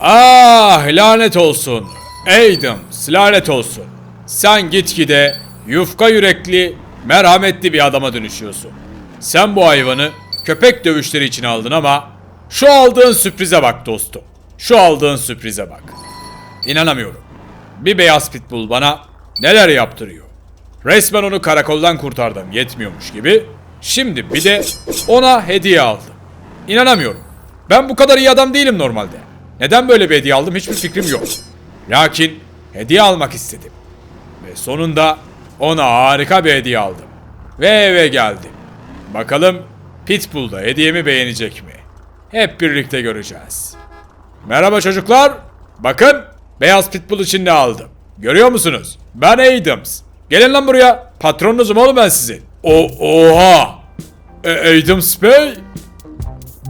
Ah lanet olsun. Adams lanet olsun. Sen gitgide yufka yürekli, merhametli bir adama dönüşüyorsun. Sen bu hayvanı köpek dövüşleri için aldın ama şu aldığın sürprize bak dostum. Şu aldığın sürprize bak. İnanamıyorum. Bir beyaz pitbull bana neler yaptırıyor. Resmen onu karakoldan kurtardım yetmiyormuş gibi. Şimdi bir de ona hediye aldım. İnanamıyorum. Ben bu kadar iyi adam değilim normalde. Neden böyle bir hediye aldım hiçbir fikrim yok. Lakin hediye almak istedim. Ve sonunda ona harika bir hediye aldım. Ve eve geldim. Bakalım Pitbull da hediyemi beğenecek mi? Hep birlikte göreceğiz. Merhaba çocuklar. Bakın beyaz pitbull için ne aldım. Görüyor musunuz? Ben Adams. Gelin lan buraya. Patronunuzum oğlum ben sizin. O oha. E, Adams Bey.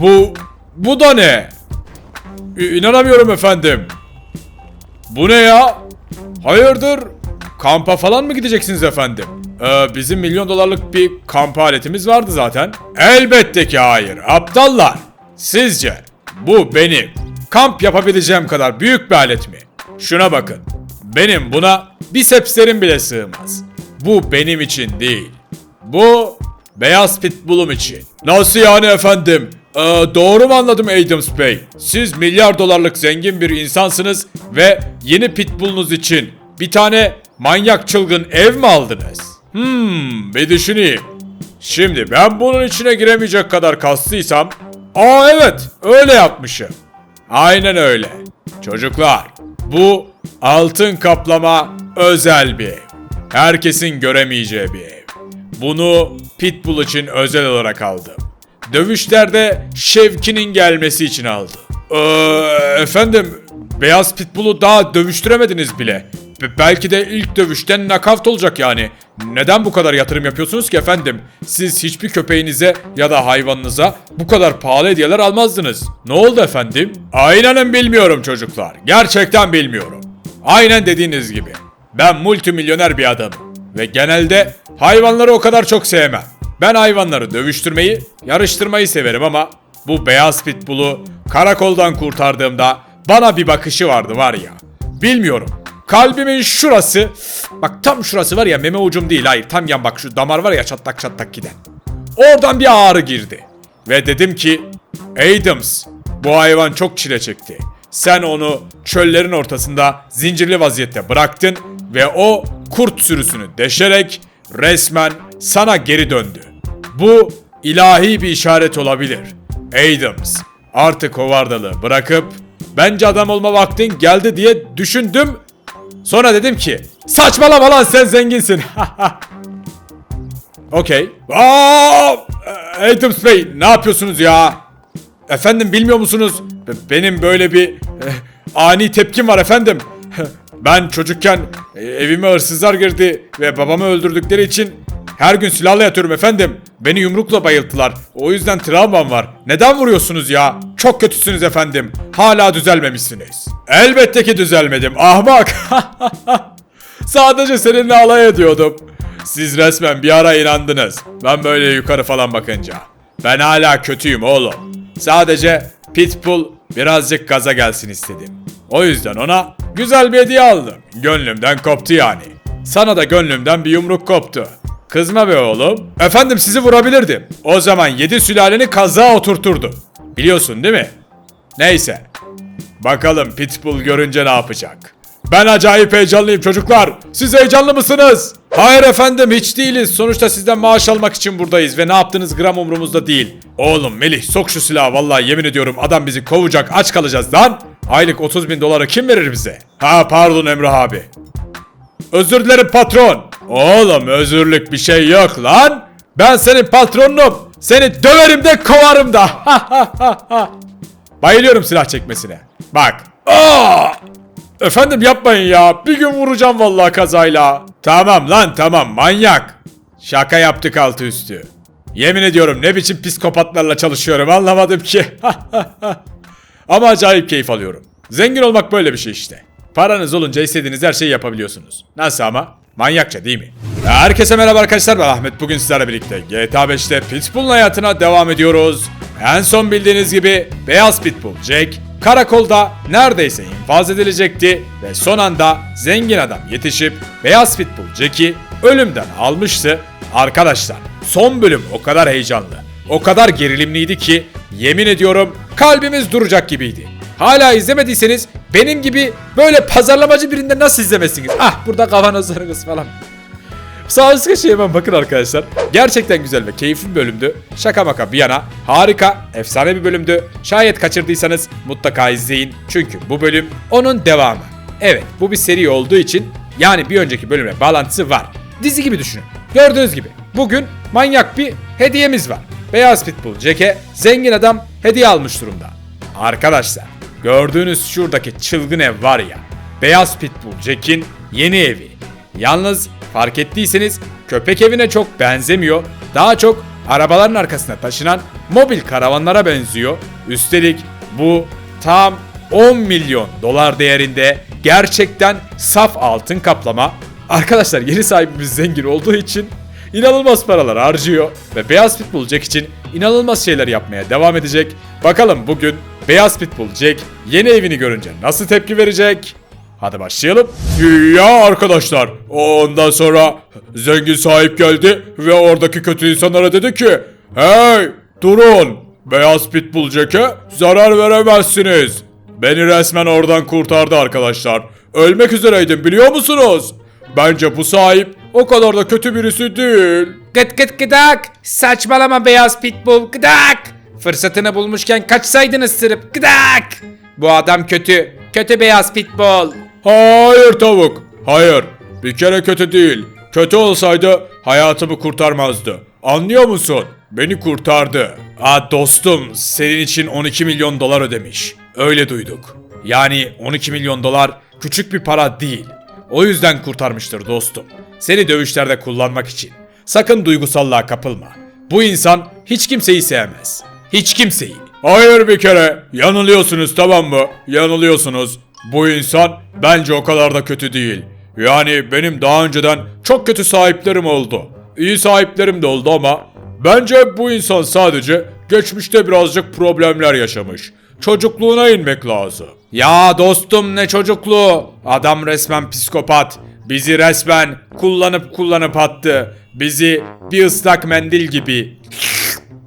Bu bu da ne? İ- İnanamıyorum efendim. Bu ne ya? Hayırdır? Kampa falan mı gideceksiniz efendim? Ee, bizim milyon dolarlık bir kamp aletimiz vardı zaten. Elbette ki hayır. Aptallar. Sizce bu benim kamp yapabileceğim kadar büyük bir alet mi? Şuna bakın. Benim buna bisepslerim bile sığmaz. Bu benim için değil. Bu beyaz pitbullum için. Nasıl yani efendim? Ee, doğru mu anladım Adams Bey? Siz milyar dolarlık zengin bir insansınız ve yeni pitbullunuz için bir tane manyak çılgın ev mi aldınız? Hmm, bir düşüneyim. Şimdi ben bunun içine giremeyecek kadar kaslıysam... Aa evet, öyle yapmışım. Aynen öyle. Çocuklar, bu altın kaplama özel bir ev. Herkesin göremeyeceği bir ev. Bunu Pitbull için özel olarak aldım. Dövüşlerde Şevki'nin gelmesi için aldım. Ee, efendim, Beyaz Pitbull'u daha dövüştüremediniz bile. Be- belki de ilk dövüşten nakavt olacak yani. Neden bu kadar yatırım yapıyorsunuz ki efendim? Siz hiçbir köpeğinize ya da hayvanınıza bu kadar pahalı hediyeler almazdınız. Ne oldu efendim? Aynen bilmiyorum çocuklar. Gerçekten bilmiyorum. Aynen dediğiniz gibi. Ben multimilyoner bir adamım. Ve genelde hayvanları o kadar çok sevmem. Ben hayvanları dövüştürmeyi, yarıştırmayı severim ama bu beyaz pitbull'u karakoldan kurtardığımda bana bir bakışı vardı var ya. Bilmiyorum. Kalbimin şurası, bak tam şurası var ya meme ucum değil hayır tam yan bak şu damar var ya çatlak çatlak giden. Oradan bir ağrı girdi. Ve dedim ki Adams bu hayvan çok çile çekti. Sen onu çöllerin ortasında zincirli vaziyette bıraktın ve o kurt sürüsünü deşerek resmen sana geri döndü. Bu ilahi bir işaret olabilir. Adams artık hovardalığı bırakıp bence adam olma vaktin geldi diye düşündüm. Sonra dedim ki saçmalama lan sen zenginsin. Okey. Adams Bey ne yapıyorsunuz ya? Efendim bilmiyor musunuz? Be- Benim böyle bir eh, ani tepkim var efendim. Ben çocukken eh, evime hırsızlar girdi ve babamı öldürdükleri için her gün silahla yatıyorum efendim. Beni yumrukla bayılttılar. O yüzden travmam var. Neden vuruyorsunuz ya? Çok kötüsünüz efendim. Hala düzelmemişsiniz. Elbette ki düzelmedim. Ahmak. Sadece seninle alay ediyordum. Siz resmen bir ara inandınız. Ben böyle yukarı falan bakınca. Ben hala kötüyüm oğlum. Sadece Pitbull birazcık gaza gelsin istedim. O yüzden ona güzel bir hediye aldım. Gönlümden koptu yani. Sana da gönlümden bir yumruk koptu. Kızma be oğlum. Efendim sizi vurabilirdim. O zaman yedi sülaleni kaza oturturdu. Biliyorsun değil mi? Neyse. Bakalım Pitbull görünce ne yapacak? Ben acayip heyecanlıyım çocuklar. Siz heyecanlı mısınız? Hayır efendim hiç değiliz. Sonuçta sizden maaş almak için buradayız ve ne yaptığınız gram umurumuzda değil. Oğlum Melih sok şu silahı vallahi yemin ediyorum adam bizi kovacak aç kalacağız lan. Aylık 30 bin doları kim verir bize? Ha pardon Emrah abi. Özür dilerim patron. Oğlum özürlük bir şey yok lan. Ben senin patronunum. Seni döverim de kovarım da. Bayılıyorum silah çekmesine. Bak. Aa! Efendim yapmayın ya. Bir gün vuracağım vallahi kazayla. Tamam lan tamam manyak. Şaka yaptık altı üstü. Yemin ediyorum ne biçim psikopatlarla çalışıyorum anlamadım ki. Ama acayip keyif alıyorum. Zengin olmak böyle bir şey işte. Paranız olunca istediğiniz her şeyi yapabiliyorsunuz. Nasıl ama? Manyakça değil mi? Herkese merhaba arkadaşlar ben Ahmet. Bugün sizlerle birlikte GTA 5'te Pitbull'un hayatına devam ediyoruz. En son bildiğiniz gibi Beyaz Pitbull Jack karakolda neredeyse infaz edilecekti ve son anda zengin adam yetişip beyaz pitbull Jack'i ölümden almıştı. Arkadaşlar son bölüm o kadar heyecanlı, o kadar gerilimliydi ki yemin ediyorum kalbimiz duracak gibiydi. Hala izlemediyseniz benim gibi böyle pazarlamacı birinde nasıl izlemezsiniz? Ah burada kavanozlarınız falan. Sağ üst köşeye hemen bakın arkadaşlar. Gerçekten güzel ve keyifli bir bölümdü. Şaka maka bir yana harika, efsane bir bölümdü. Şayet kaçırdıysanız mutlaka izleyin. Çünkü bu bölüm onun devamı. Evet bu bir seri olduğu için yani bir önceki bölümle bağlantısı var. Dizi gibi düşünün. Gördüğünüz gibi bugün manyak bir hediyemiz var. Beyaz Pitbull Jack'e zengin adam hediye almış durumda. Arkadaşlar gördüğünüz şuradaki çılgın ev var ya. Beyaz Pitbull Jack'in yeni evi. Yalnız fark ettiyseniz köpek evine çok benzemiyor. Daha çok arabaların arkasına taşınan mobil karavanlara benziyor. Üstelik bu tam 10 milyon dolar değerinde gerçekten saf altın kaplama. Arkadaşlar yeni sahibimiz zengin olduğu için inanılmaz paralar harcıyor ve Beyaz Pitbull Jack için inanılmaz şeyler yapmaya devam edecek. Bakalım bugün Beyaz Pitbull Jack yeni evini görünce nasıl tepki verecek? Hadi başlayalım. Ya arkadaşlar ondan sonra zengin sahip geldi ve oradaki kötü insanlara dedi ki Hey durun beyaz pitbull Jack'e zarar veremezsiniz. Beni resmen oradan kurtardı arkadaşlar. Ölmek üzereydim biliyor musunuz? Bence bu sahip o kadar da kötü birisi değil. Gıt gıt gıdak. Saçmalama beyaz pitbull gıdak. Fırsatını bulmuşken kaçsaydınız sırıp gıdak. Bu adam kötü. Kötü beyaz pitbull. Hayır tavuk. Hayır. Bir kere kötü değil. Kötü olsaydı hayatımı kurtarmazdı. Anlıyor musun? Beni kurtardı. Aa dostum senin için 12 milyon dolar ödemiş. Öyle duyduk. Yani 12 milyon dolar küçük bir para değil. O yüzden kurtarmıştır dostum. Seni dövüşlerde kullanmak için. Sakın duygusallığa kapılma. Bu insan hiç kimseyi sevmez. Hiç kimseyi. Hayır bir kere. Yanılıyorsunuz tamam mı? Yanılıyorsunuz. Bu insan bence o kadar da kötü değil. Yani benim daha önceden çok kötü sahiplerim oldu. İyi sahiplerim de oldu ama bence bu insan sadece geçmişte birazcık problemler yaşamış. Çocukluğuna inmek lazım. Ya dostum ne çocukluğu? Adam resmen psikopat. Bizi resmen kullanıp kullanıp attı. Bizi bir ıslak mendil gibi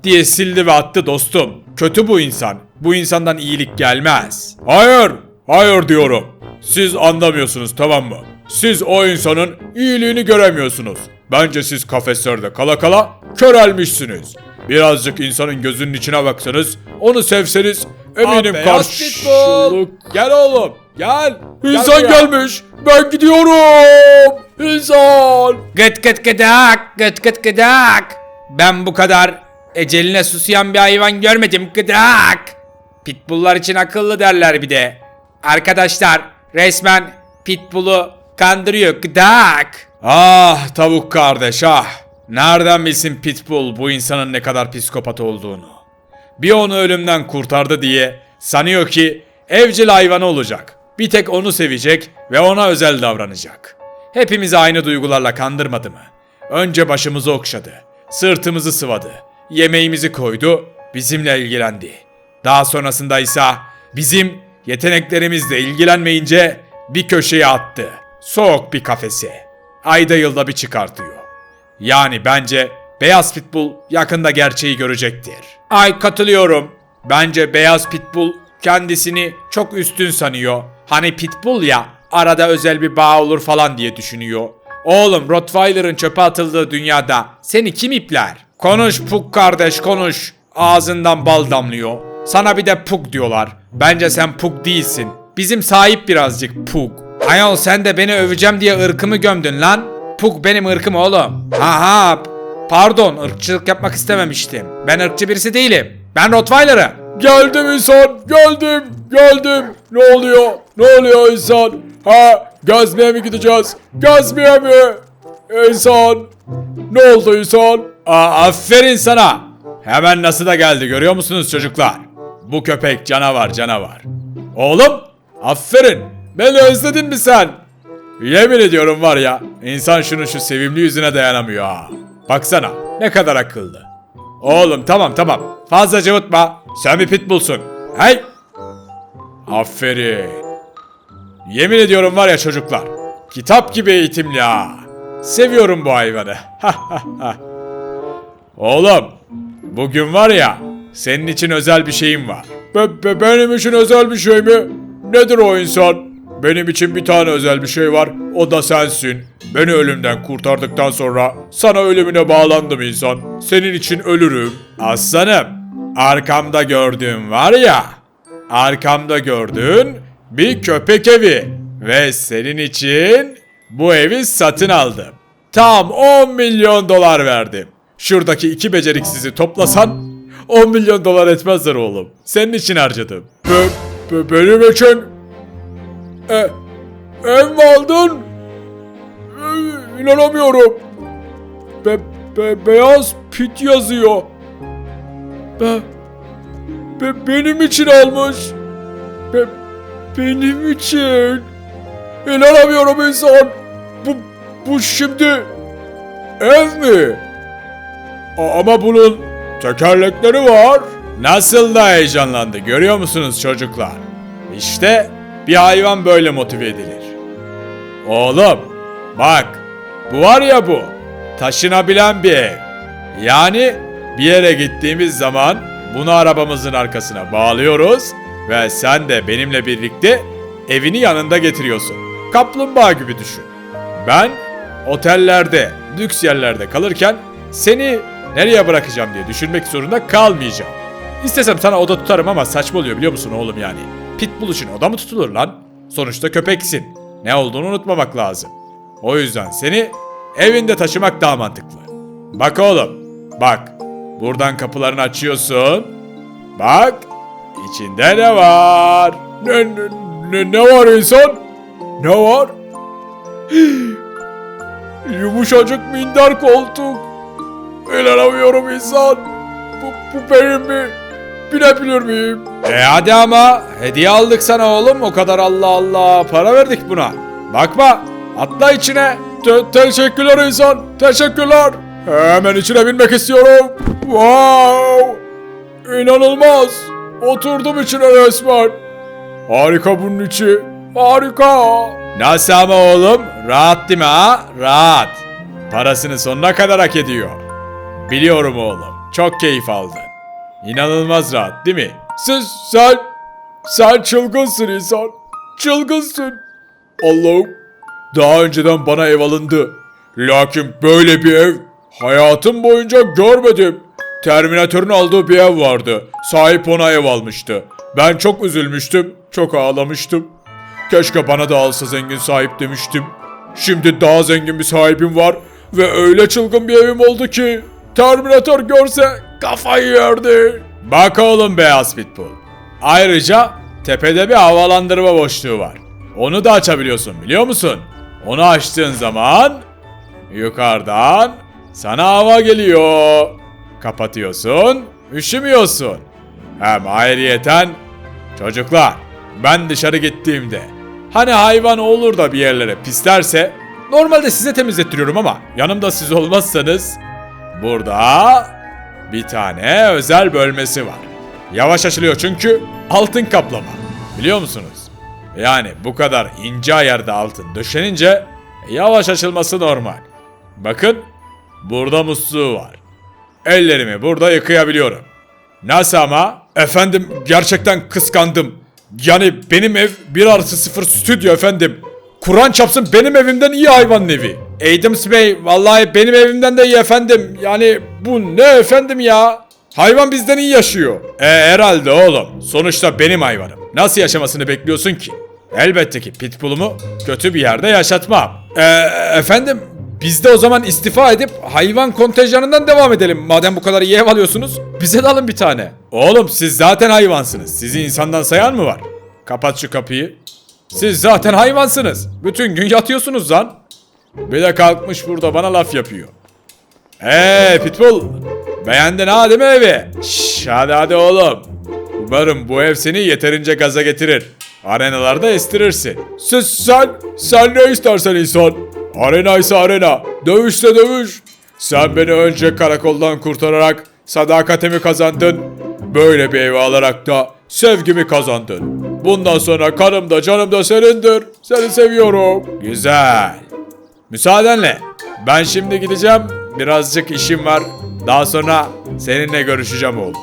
diye sildi ve attı dostum. Kötü bu insan. Bu insandan iyilik gelmez. Hayır, hayır diyorum. Siz anlamıyorsunuz tamam mı? Siz o insanın iyiliğini göremiyorsunuz. Bence siz kafeslerde kala kala körelmişsiniz. Birazcık insanın gözünün içine baksanız, onu sevseniz eminim beyaz karşılık... Gel oğlum, gel. İnsan buraya. gelmiş. Ben gidiyorum. İnsan. Gıt gıt gıdak. Gıt gıt gıdak. Ben bu kadar eceline susayan bir hayvan görmedim gıdak. Pitbulllar için akıllı derler bir de. Arkadaşlar resmen pitbull'u kandırıyor gıdak. Ah tavuk kardeş ah. Nereden bilsin Pitbull bu insanın ne kadar psikopat olduğunu. Bir onu ölümden kurtardı diye sanıyor ki evcil hayvanı olacak. Bir tek onu sevecek ve ona özel davranacak. Hepimizi aynı duygularla kandırmadı mı? Önce başımızı okşadı, sırtımızı sıvadı, yemeğimizi koydu, bizimle ilgilendi. Daha sonrasında ise bizim yeteneklerimizle ilgilenmeyince bir köşeye attı. Soğuk bir kafese. Ayda yılda bir çıkartıyor. Yani bence Beyaz Pitbull yakında gerçeği görecektir. Ay katılıyorum. Bence Beyaz Pitbull kendisini çok üstün sanıyor. Hani Pitbull ya arada özel bir bağ olur falan diye düşünüyor. Oğlum Rottweiler'ın çöpe atıldığı dünyada seni kim ipler? Konuş Puk kardeş konuş. Ağzından bal damlıyor. Sana bir de Puk diyorlar. Bence sen Puk değilsin. Bizim sahip birazcık Puk. Ayol sen de beni öveceğim diye ırkımı gömdün lan. Puk benim ırkım oğlum. Ha ha. Pardon ırkçılık yapmak istememiştim. Ben ırkçı birisi değilim. Ben Rottweiler'ım. Geldim insan. Geldim. Geldim. Ne oluyor? Ne oluyor insan? Ha gezmeye mi gideceğiz? Gezmeye mi? İnsan. Ne oldu insan? Aa, aferin sana. Hemen nasıl da geldi görüyor musunuz çocuklar? Bu köpek canavar canavar. Oğlum aferin. Beni özledin mi sen? Yemin ediyorum var ya insan şunun şu sevimli yüzüne dayanamıyor ha. Baksana ne kadar akıllı. Oğlum tamam tamam fazla cıvıtma. Sen bir pitbullsun. Hey. Aferin. Yemin ediyorum var ya çocuklar. Kitap gibi eğitimli ha. Seviyorum bu hayvanı. Oğlum, bugün var ya, senin için özel bir şeyim var. Be- be- benim için özel bir şey mi? Nedir o insan? Benim için bir tane özel bir şey var. O da sensin. Beni ölümden kurtardıktan sonra sana ölümüne bağlandım insan. Senin için ölürüm. Aslanım, arkamda gördüğün var ya, arkamda gördüğün bir köpek evi. Ve senin için bu evi satın aldım. Tam 10 milyon dolar verdim. Şuradaki iki beceriksizi toplasan 10 milyon dolar etmezler oğlum. Senin için harcadım. Be, be- benim için e, ev mi aldın? E, inanamıyorum. Be, be- beyaz pit yazıyor. Be, be- benim için almış. Be, benim için. İnanamıyorum insan. Bu, bu şimdi ev mi? A- ama bunun tekerlekleri var. Nasıl da heyecanlandı görüyor musunuz çocuklar? İşte bir hayvan böyle motive edilir. Oğlum bak bu var ya bu taşınabilen bir ev. Yani bir yere gittiğimiz zaman bunu arabamızın arkasına bağlıyoruz ve sen de benimle birlikte evini yanında getiriyorsun. Kaplumbağa gibi düşün. Ben otellerde, lüks yerlerde kalırken seni nereye bırakacağım diye düşünmek zorunda kalmayacağım. İstesem sana oda tutarım ama saçma oluyor biliyor musun oğlum yani? Pitbull için oda mı tutulur lan? Sonuçta köpeksin. Ne olduğunu unutmamak lazım. O yüzden seni evinde taşımak daha mantıklı. Bak oğlum, bak. Buradan kapılarını açıyorsun. Bak, içinde ne var? Ne, ne, ne, ne var insan? Ne var? Yumuşacık minder koltuk. İnanamıyorum insan. Bu, bu benim mi? Binebilir miyim? E hadi ama hediye aldık sana oğlum o kadar Allah Allah para verdik buna. Bakma atla içine. Te- teşekkürler insan teşekkürler. Hemen içine binmek istiyorum. Wow. İnanılmaz. Oturdum içine resmen. Harika bunun içi. Harika. Nasıl ama oğlum? Rahat değil mi ha? Rahat. Parasını sonuna kadar hak ediyor. Biliyorum oğlum. Çok keyif aldın. İnanılmaz rahat değil mi? Sen, sen, sen çılgınsın insan. Çılgınsın. Allah'ım. Daha önceden bana ev alındı. Lakin böyle bir ev hayatım boyunca görmedim. Terminatörün aldığı bir ev vardı. Sahip ona ev almıştı. Ben çok üzülmüştüm. Çok ağlamıştım. Keşke bana da alsa zengin sahip demiştim. Şimdi daha zengin bir sahibim var ve öyle çılgın bir evim oldu ki Terminator görse kafayı yerdi. Bak oğlum beyaz pitbull. Ayrıca tepede bir havalandırma boşluğu var. Onu da açabiliyorsun biliyor musun? Onu açtığın zaman yukarıdan sana hava geliyor. Kapatıyorsun, üşümüyorsun. Hem ayrıyeten Çocuklar, ben dışarı gittiğimde hani hayvan olur da bir yerlere pislerse normalde size temizlettiriyorum ama yanımda siz olmazsanız burada bir tane özel bölmesi var. Yavaş açılıyor çünkü altın kaplama. Biliyor musunuz? Yani bu kadar ince ayarda altın döşenince yavaş açılması normal. Bakın burada musluğu var. Ellerimi burada yıkayabiliyorum. Nasıl ama? Efendim gerçekten kıskandım. Yani benim ev 1 artı 0 stüdyo efendim. Kur'an çapsın benim evimden iyi hayvanın evi. Adams Bey vallahi benim evimden de iyi efendim. Yani bu ne efendim ya? Hayvan bizden iyi yaşıyor. E herhalde oğlum. Sonuçta benim hayvanım. Nasıl yaşamasını bekliyorsun ki? Elbette ki pitbull'umu kötü bir yerde yaşatmam. E, efendim biz de o zaman istifa edip hayvan kontenjanından devam edelim. Madem bu kadar iyi ev alıyorsunuz bize de alın bir tane. Oğlum siz zaten hayvansınız. Sizi insandan sayan mı var? Kapat şu kapıyı. Siz zaten hayvansınız. Bütün gün yatıyorsunuz lan. Bir de kalkmış burada bana laf yapıyor. Eee Pitbull. Beğendin ha değil mi evi? Şşş hadi hadi oğlum. Umarım bu ev seni yeterince gaza getirir. Arenalarda estirirsin. Sen, sen, sen ne istersen insan. Arena ise arena. Dövüşse dövüş. Sen beni önce karakoldan kurtararak sadakatimi kazandın. Böyle bir evi alarak da sevgimi kazandın. Bundan sonra kanım da canım da senindir. Seni seviyorum. Güzel. Müsaadenle. Ben şimdi gideceğim. Birazcık işim var. Daha sonra seninle görüşeceğim oğlum.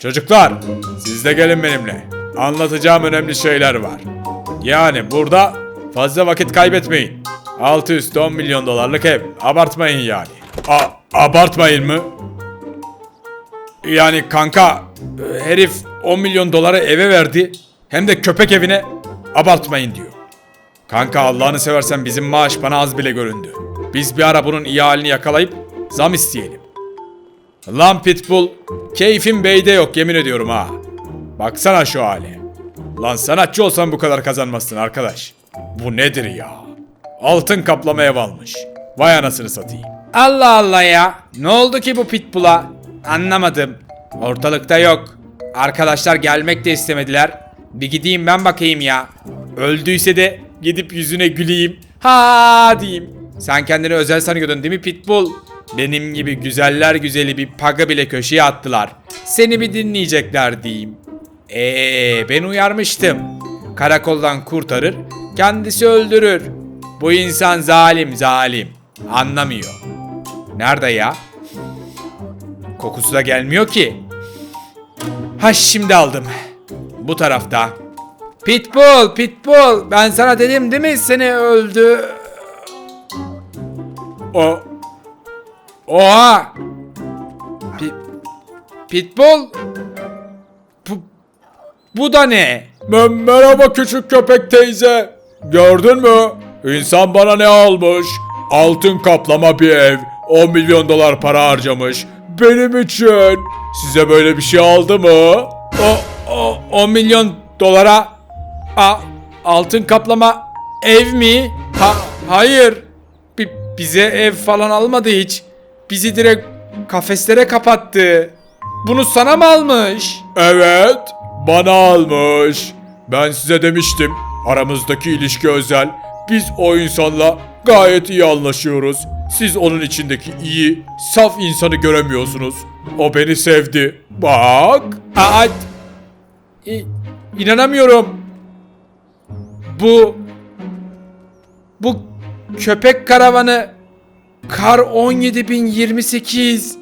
Çocuklar, siz de gelin benimle. Anlatacağım önemli şeyler var. Yani burada fazla vakit kaybetmeyin. Altı üstü 10 milyon dolarlık ev. Abartmayın yani. A abartmayın mı? Yani kanka herif 10 milyon doları eve verdi. Hem de köpek evine abartmayın diyor. Kanka Allah'ını seversen bizim maaş bana az bile göründü. Biz bir ara bunun iyi halini yakalayıp zam isteyelim. Lan Pitbull, keyfin beyde yok yemin ediyorum ha. Baksana şu hale. Lan sanatçı olsan bu kadar kazanmazsın arkadaş. Bu nedir ya? Altın kaplama ev almış. Vay anasını satayım. Allah Allah ya. Ne oldu ki bu pitbull'a? Anlamadım. Ortalıkta yok. Arkadaşlar gelmek de istemediler. Bir gideyim ben bakayım ya. Öldüyse de gidip yüzüne güleyim. Ha diyeyim. Sen kendini özel sanıyordun değil mi pitbull? Benim gibi güzeller güzeli bir paga bile köşeye attılar. Seni bir dinleyecekler diyeyim. Eee ben uyarmıştım. Karakoldan kurtarır, kendisi öldürür. Bu insan zalim zalim. Anlamıyor. Nerede ya? Kokusu da gelmiyor ki. Ha şimdi aldım. Bu tarafta. Pitbull, Pitbull. Ben sana dedim değil mi seni öldü. O Oha. Pi- Pitbull. Bu, bu da ne? Me- merhaba küçük köpek teyze. Gördün mü? İnsan bana ne almış? Altın kaplama bir ev. 10 milyon dolar para harcamış. Benim için. Size böyle bir şey aldı mı? O, o 10 milyon dolara a, altın kaplama ev mi? Ha, hayır. Bi- bize ev falan almadı hiç. Bizi direkt kafeslere kapattı. Bunu sana mı almış? Evet, bana almış. Ben size demiştim. Aramızdaki ilişki özel. Biz o insanla gayet iyi anlaşıyoruz. Siz onun içindeki iyi, saf insanı göremiyorsunuz. O beni sevdi. Bak. Aa, inanamıyorum. Bu bu köpek karavanı Kar 17028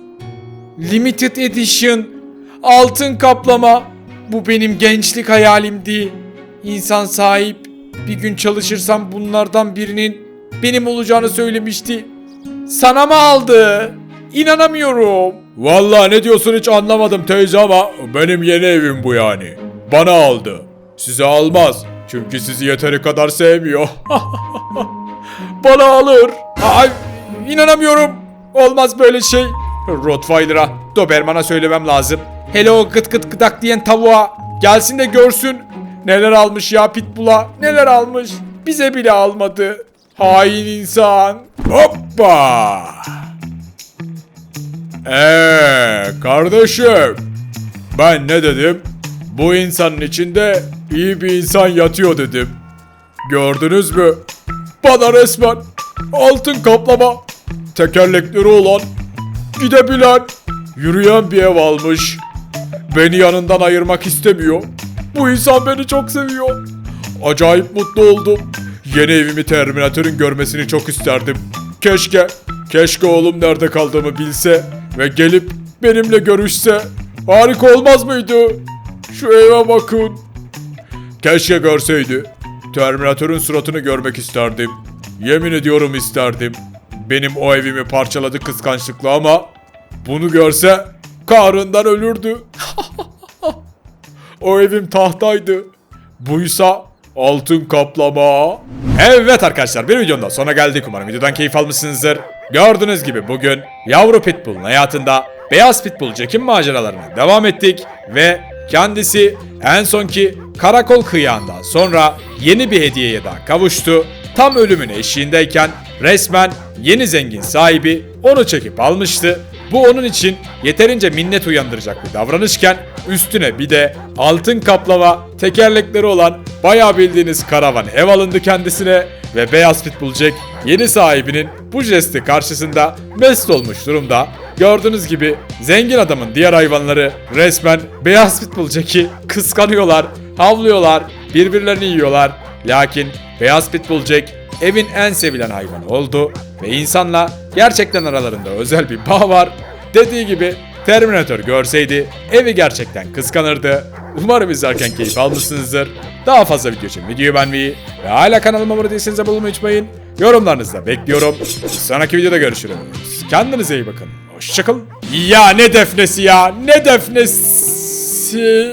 Limited Edition altın kaplama. Bu benim gençlik hayalimdi. İnsan sahip bir gün çalışırsam bunlardan birinin benim olacağını söylemişti. Sana mı aldı? İnanamıyorum. Vallahi ne diyorsun hiç anlamadım teyze ama benim yeni evim bu yani. Bana aldı. Size almaz. Çünkü sizi yeteri kadar sevmiyor. Bana alır. Ay inanamıyorum. Olmaz böyle şey. Rottweiler'a, Doberman'a söylemem lazım. Hele o gıt gıt gıdak diyen tavuğa gelsin de görsün. Neler almış ya Pitbull'a neler almış. Bize bile almadı. Hain insan. Hoppa! Eee kardeşim. Ben ne dedim? Bu insanın içinde iyi bir insan yatıyor dedim. Gördünüz mü? Bana resmen altın kaplama, tekerlekleri olan, gidebilen, yürüyen bir ev almış. Beni yanından ayırmak istemiyor. Bu insan beni çok seviyor. Acayip mutlu oldum. Yeni evimi Terminator'ın görmesini çok isterdim. Keşke, keşke oğlum nerede kaldığımı bilse ve gelip benimle görüşse. Harika olmaz mıydı? Şu eve bakın. Keşke görseydi. Terminator'un suratını görmek isterdim. Yemin ediyorum isterdim. Benim o evimi parçaladı kıskançlıkla ama bunu görse kahrından ölürdü. O evim tahtaydı. Buysa altın kaplama. Evet arkadaşlar bir videonun da sonuna geldik. Umarım videodan keyif almışsınızdır. Gördüğünüz gibi bugün yavru pitbull'un hayatında beyaz pitbull Jack'in maceralarına devam ettik. Ve kendisi en sonki karakol kıyağından sonra yeni bir hediyeye daha kavuştu. Tam ölümün eşiğindeyken resmen yeni zengin sahibi onu çekip almıştı. Bu onun için yeterince minnet uyandıracak bir davranışken üstüne bir de altın kaplama tekerlekleri olan bayağı bildiğiniz karavan ev alındı kendisine ve beyaz pitbull Jack yeni sahibinin bu jesti karşısında mest olmuş durumda. Gördüğünüz gibi zengin adamın diğer hayvanları resmen beyaz pitbull Jack'i kıskanıyorlar, havlıyorlar, birbirlerini yiyorlar. Lakin beyaz pitbull Jack evin en sevilen hayvanı oldu ve insanla gerçekten aralarında özel bir bağ var. Dediği gibi Terminator görseydi evi gerçekten kıskanırdı. Umarım izlerken keyif almışsınızdır. Daha fazla video için videoyu beğenmeyi ve hala kanalıma abone değilseniz abone olmayı unutmayın. Yorumlarınızı da bekliyorum. Sonraki videoda görüşürüz. Kendinize iyi bakın. Hoşçakalın. Ya ne defnesi ya? Ne defnesi?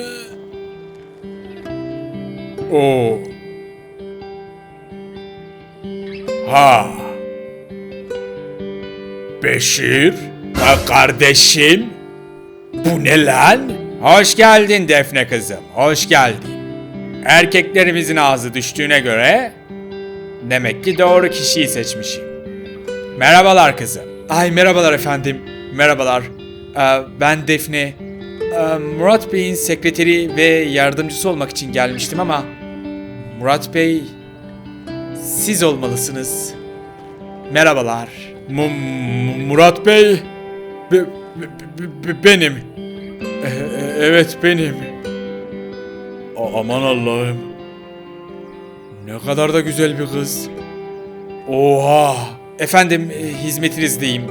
Oo. Ha. Beşir? Ha kardeşim? Bu ne lan? Hoş geldin Defne kızım, hoş geldin. Erkeklerimizin ağzı düştüğüne göre demek ki doğru kişiyi seçmişim. Merhabalar kızım. Ay merhabalar efendim, merhabalar. Ee, ben Defne. Ee, Murat Bey'in sekreteri ve yardımcısı olmak için gelmiştim ama Murat Bey siz olmalısınız. Merhabalar. Mu- Murat Bey. Be- be- be- benim. E- e- evet benim. A- aman Allah'ım. Ne kadar da güzel bir kız. Oha. Efendim e, hizmetinizdeyim.